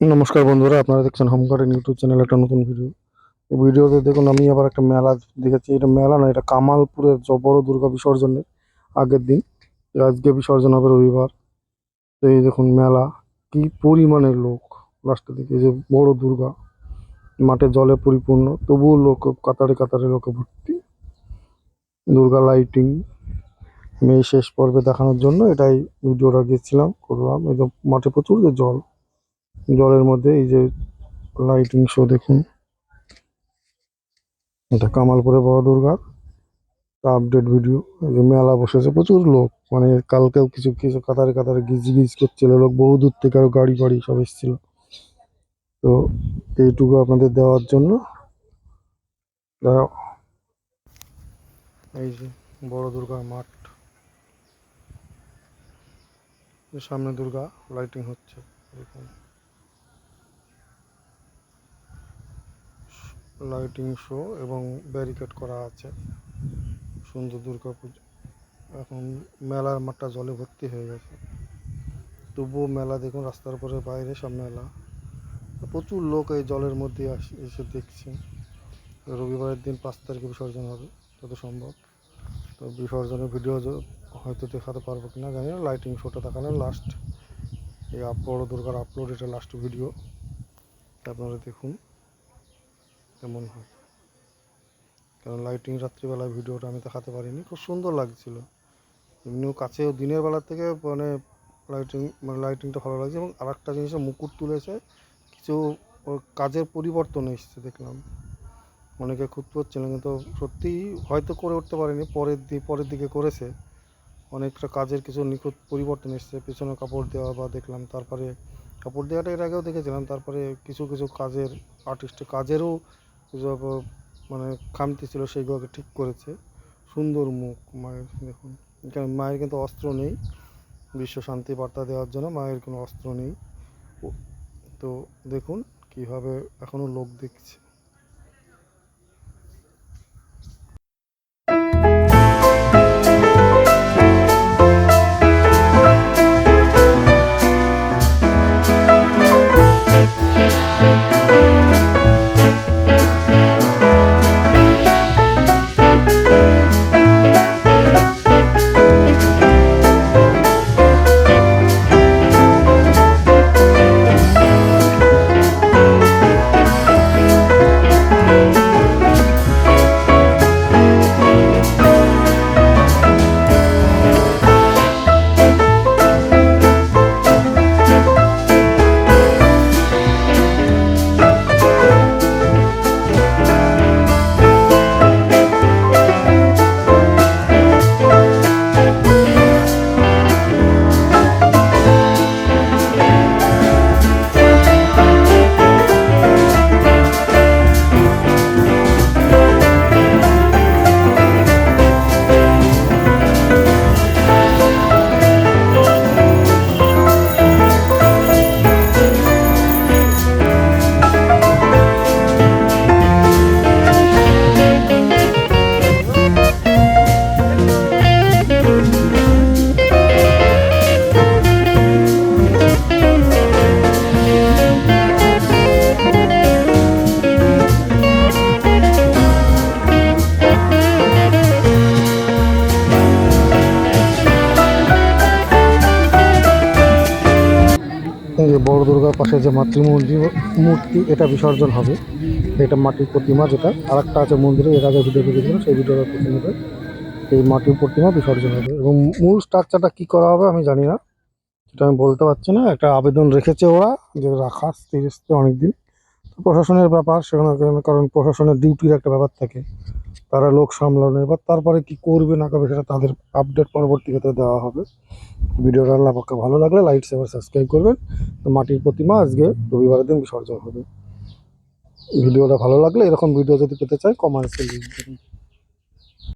নমস্কার বন্ধুরা, আপনারা দেখছেন হোম ইউটিউব চ্যানেল একটা নতুন ভিডিও ভিডিওতে দেখুন, আমি আবার একটা মেলা দেখেছি। এটা মেলা না, এটা কামালপুরের বড় দুর্গা বিসর্জনের আগের দিন। আজকে বিসর্জন হবে রবিবার। তো এই দেখুন মেলা, কি পরিমাণের লোক লাস্টের দিকে যে বড় দুর্গা, মাঠে জলে পরিপূর্ণ, তবুও লোক কাতারে কাতারে লোকে ভর্তি। দুর্গা লাইটিং মেয়ে শেষ পর্বে দেখানোর জন্য এটাই ভিডিওটা গেছিলাম করলাম। এই মাঠে প্রচুর যে জল জলের মধ্যে এই যে লাইটিং শো দেখুন। এটা কামালপুরে বড় দুর্গা। আপডেট ভিডিও এই যে মেলা বসেছে, প্রচুর লোক। মানে কালকেও কিছু কিছু কাতারে কাতারে গিজ গিজ করছিল লোক, বহু দূর থেকে আরও গাড়ি ফাড়ি সব এসেছিল। তো এইটুকু আপনাদের দেওয়ার জন্য। এই যে বড় দুর্গার মাঠ। সামনে দুর্গা লাইটিং হচ্ছে। লাইটিং শো এবং ব্যারিকেড করা আছে। সুন্দর দুর্গা পুজো। এখন মেলার মাঠটা জলে ভর্তি হয়ে গেছে। তবুও মেলা দেখুন, রাস্তার উপরে বাইরে সব মেলা। প্রচুর লোক এই জলের মধ্যে এসে দেখছে। রবিবারের দিন পাঁচ তারিখে বিসর্জন হবে, যত সম্ভব। তো বিসর্জনের ভিডিও হয়তো দেখাতে পারব কিনা জানি না। লাইটিং শোটা দেখানো লাস্ট এই আপ, বড় দুর্গার আপলোড এটা লাস্ট ভিডিও আপনারা দেখুন। কেমন হয়। কারণ লাইটিং রাত্রিবেলায় ভিডিওটা আমি দেখাতে পারিনি। খুব সুন্দর লাগছিল। এমনিও কাছে দিনের বেলার থেকে মানে লাইটিং মানে লাইটিংটা ভালো লাগছে এবং আর একটা জিনিসে মুকুট তুলেছে, কিছু কাজের পরিবর্তন এসছে দেখলাম। অনেকে খুঁত করছিলেন কিন্তু সত্যিই হয়তো করে উঠতে পারেনি, পরের দিক পরের দিকে করেছে। অনেকটা কাজের কিছু নিখুঁত পরিবর্তন এসছে, পেছনে কাপড় দেওয়া বা দেখলাম তারপরে, কাপড় দেওয়াটা এর আগেও দেখেছিলাম, তারপরে কিছু কিছু কাজের আর্টিস্টের কাজেরও সব মানে খামতি ছিল সেইগুলোকে ঠিক করেছে। সুন্দর মুখ মায়ের, দেখুন। এখানে মায়ের কিন্তু অস্ত্র নেই। বিশ্ব শান্তি বার্তা দেওয়ার জন্য মায়ের কোনো অস্ত্র নেই। তো দেখুন কীভাবে এখনও লোক দেখছে। যে বড় দুর্গার পাশে যে মাতৃমূর্তি, মূর্তি, এটা বিসর্জন হবে। এটা মাটির প্রতিমা যেটা। আর একটা আছে মন্দিরে, এর আগে ভিডিও দেখেছিলাম, সেই ভিডিওটা প্রতিমা নেবে এই মাটির প্রতিমা বিসর্জন হবে। এবং মূল স্ট্রাকচারটা কী করা হবে আমি জানি না। সেটা আমি বলতে পারছি না। একটা আবেদন রেখেছে ওরা যে রাখা স্থির অনেক দিন প্রশাসনের ব্যাপার সেখানে কারণ- প্রশাসনের ডিউটির একটা ব্যাপার থাকে। তারা লোক সামলানো এবার তারপরে কি করবে না করবে সেটা তাদের আপডেট পরবর্তী ক্ষেত্রে দেওয়া হবে। ভিডিওটা আল্লাহ পক্ষে ভালো লাগলে লাইক শেয়ার সাবস্ক্রাইব করবেন। তো মাটির প্রতিমা আজকে রবিবারের দিন বিসর্জন হবে। ভিডিওটা ভালো লাগলে এরকম ভিডিও যদি পেতে চাই কমেন্টসে